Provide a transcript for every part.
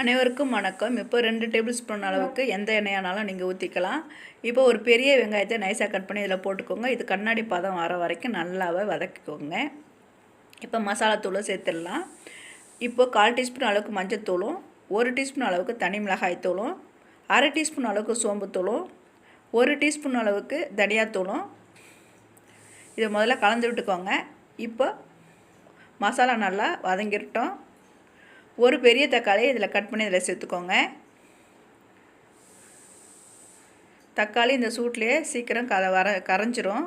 அனைவருக்கும் வணக்கம். இப்போ ரெண்டு டேபிள் ஸ்பூன் அளவுக்கு எந்த எண்ணெயானாலும் நீங்கள் ஊற்றிக்கலாம் இப்போ ஒரு பெரிய வெங்காயத்தை நைஸாக கட் பண்ணி இதில் போட்டுக்கோங்க. இது கண்ணாடி பதம் வர வரைக்கும் நல்லாவே வதக்கிக்கோங்க. இப்போ மசாலாத்தூளை சேர்த்துடலாம். இப்போ கால் டீஸ்பூன் அளவுக்கு மஞ்சத்தூளும் ஒரு டீஸ்பூன் அளவுக்கு தனி மிளகாய் தூளும் அரை டீஸ்பூன் அளவுக்கு சோம்புத்தூளும் ஒரு டீஸ்பூன் அளவுக்கு தனியாத்தூளும் இதை முதல்ல கலந்து விட்டுக்கோங்க. இப்போ மசாலா நல்லா வதங்கிட்டோம் ஒரு பெரிய தக்காளி இதில் கட் பண்ணி இதில் சேர்த்துக்கோங்க. தக்காளி இந்த சூட்லேயே சீக்கிரம் கதை வர கரைஞ்சிரும்.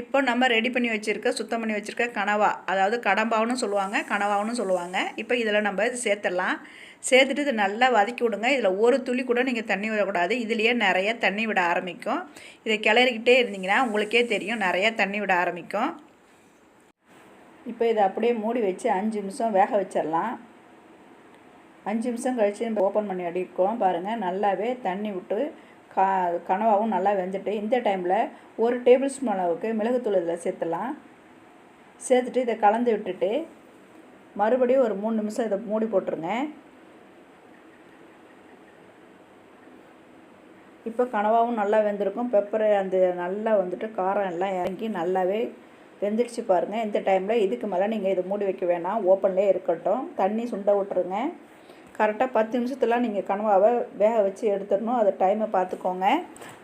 இப்போ நம்ம ரெடி பண்ணி வச்சுருக்க சுத்தம் பண்ணி வச்சுருக்க கனவா அதாவது கடம்பாவுன்னு சொல்லுவாங்க கனவாவுன்னு சொல்லுவாங்க. இப்போ இதில் நம்ம இது சேர்த்துடலாம். சேர்த்துட்டு இது நல்லா வதக்கி விடுங்க. இதில் ஒரு துளி கூட நீங்கள் தண்ணி விடக்கூடாது. இதுலேயே நிறைய தண்ணி விட ஆரம்பிக்கும். இதை கிளறிக்கிட்டே இருந்தீங்கன்னா உங்களுக்கே தெரியும் நிறைய தண்ணி விட ஆரம்பிக்கும். இப்போ இதை அப்படியே மூடி வச்சு அஞ்சு நிமிஷம் வேக வச்சிடலாம். அஞ்சு நிமிஷம் கழித்து நம்ம ஓப்பன் பண்ணி அடிக்கிறோம். பாருங்கள் நல்லாவே தண்ணி விட்டு கா கனவாகவும் நல்லா வெந்துட்டு இந்த டைமில் ஒரு டேபிள் ஸ்பூன் அளவுக்கு மிளகுத்தூள் இதில் சேர்த்துலாம் சேர்த்துட்டு இதை கலந்து விட்டுட்டு மறுபடியும் ஒரு மூணு நிமிஷம் இதை மூடி போட்டுருங்க. இப்போ கனவாகவும் நல்லா வெந்திருக்கும். பெப்பர் அந்த நல்லா வந்துட்டு காரம் எல்லாம் இறங்கி நல்லாவே வெந்துடுச்சு பாருங்கள் இந்த டைமில் இதுக்கு மேலே நீங்கள் இதை மூடி வைக்க வேணாம். ஓப்பன்லேயே இருக்கட்டும். தண்ணி சுண்ட விட்டுருங்க. கரெக்டாக பத்து நிமிஷத்தில் நீங்கள் கனவாவை வேக வச்சு எடுத்துடணும். அது டைமை பார்த்துக்கோங்க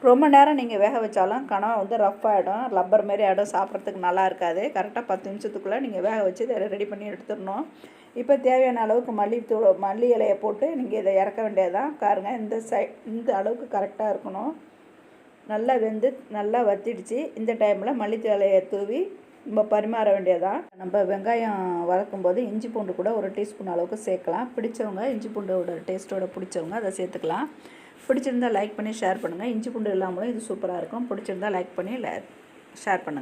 ரொம்ப நேரம் நீங்கள் வேக வச்சாலும் கனவா வந்து ரஃப் ஆகிடும் ரப்பர் மாரி ஆகிடும் சாப்பிட்றதுக்கு நல்லா இருக்காது. கரெக்டாக பத்து நிமிஷத்துக்குள்ளே நீங்கள் வேக வச்சு இதை ரெடி பண்ணி எடுத்துடணும். இப்போ தேவையான அளவுக்கு மல்லித்தூள் மல்லி இலையை போட்டு நீங்கள் இதை இறக்க வேண்டியதான் பாருங்க இந்த சை இந்த அளவுக்கு கரெக்டாக இருக்கணும். நல்லா வெந்து நல்லா வத்திடுச்சு. இந்த டைமில் மல்லித்தலையை தூவி நம்ம பரிமாற வேண்டியதான் நம்ம வெங்காயம் வளர்க்கும் போது இஞ்சி பூண்டு கூட ஒரு டீஸ்பூன் அளவுக்கு சேர்க்கலாம். பிடிச்சவங்க இஞ்சி பூண்டோட டேஸ்ட்டோட பிடிச்சவங்க அதை சேர்த்துக்கலாம். பிடிச்சிருந்தா லைக் பண்ணி ஷேர் பண்ணுங்கள் இஞ்சி பூண்டு இல்லாமலும் இது சூப்பராக இருக்கும். பிடிச்சிருந்தா லைக் பண்ணி ஷேர் பண்ணுங்கள்